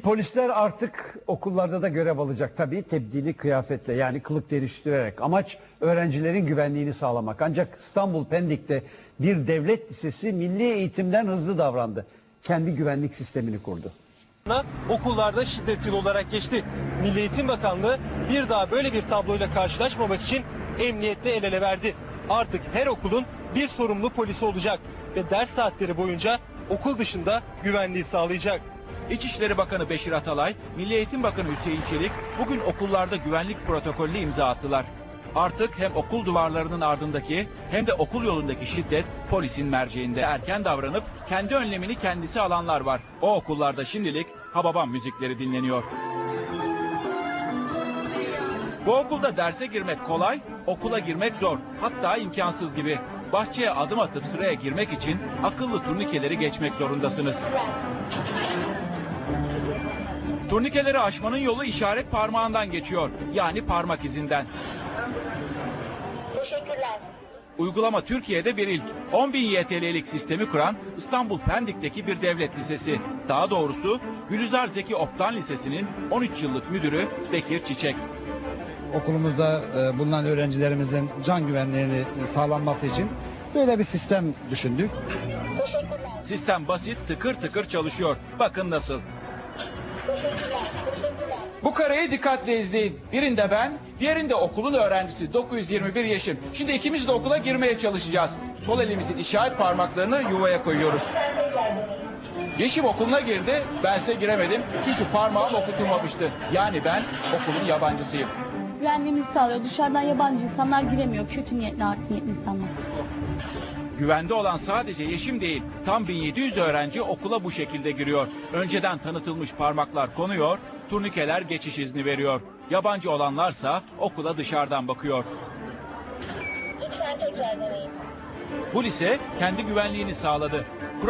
Polisler artık okullarda da görev alacak tabii tebdili kıyafetle yani kılık değiştirerek. Amaç öğrencilerin güvenliğini sağlamak. Ancak İstanbul Pendik'te bir devlet lisesi milli eğitimden hızlı davrandı. Kendi güvenlik sistemini kurdu. okullarda şiddet yılı olarak geçti. Milli Eğitim Bakanlığı bir daha böyle bir tabloyla karşılaşmamak için emniyetle el ele verdi. Artık her okulun bir sorumlu polisi olacak ve ders saatleri boyunca okul dışında güvenliği sağlayacak. İçişleri Bakanı Beşir Atalay, Milli Eğitim Bakanı Hüseyin Çelik bugün okullarda güvenlik protokolüne imza attılar. Artık hem okul duvarlarının ardındaki hem de okul yolundaki şiddet polisin merceğinde erken davranıp kendi önlemini kendisi alanlar var. O okullarda şimdilik Hababam müzikleri dinleniyor. Bu okulda derse girmek kolay, okula girmek zor. Hatta imkansız gibi. Bahçeye adım atıp sıraya girmek için akıllı turnikeleri geçmek zorundasınız. Turnikeleri aşmanın yolu işaret parmağından geçiyor. Yani parmak izinden. Teşekkürler. Uygulama Türkiye'de bir ilk. 10 bin YTL'lik sistemi kuran İstanbul Pendik'teki bir devlet lisesi. Daha doğrusu Gülizar Zeki Optan Lisesi'nin 13 yıllık müdürü Bekir Çiçek. okulumuzda e, bulunan öğrencilerimizin can güvenliğini e, sağlanması için böyle bir sistem düşündük. Teşekkürler. Sistem basit, tıkır tıkır çalışıyor. Bakın nasıl. Bu kareyi dikkatle izleyin. Birinde ben, diğerinde okulun öğrencisi 921 yaşım. Şimdi ikimiz de okula girmeye çalışacağız. Sol elimizin işaret parmaklarını yuvaya koyuyoruz. Yeşim okuluna girdi, bense giremedim. Çünkü parmağım okutulmamıştı. Yani ben okulun yabancısıyım. güvenliğimizi sağlıyor. Dışarıdan yabancı insanlar giremiyor. Kötü niyetli, art niyetli insanlar. Güvende olan sadece Yeşim değil, tam 1700 öğrenci okula bu şekilde giriyor. Önceden tanıtılmış parmaklar konuyor, turnikeler geçiş izni veriyor. Yabancı olanlarsa okula dışarıdan bakıyor. Bu lise kendi güvenliğini sağladı.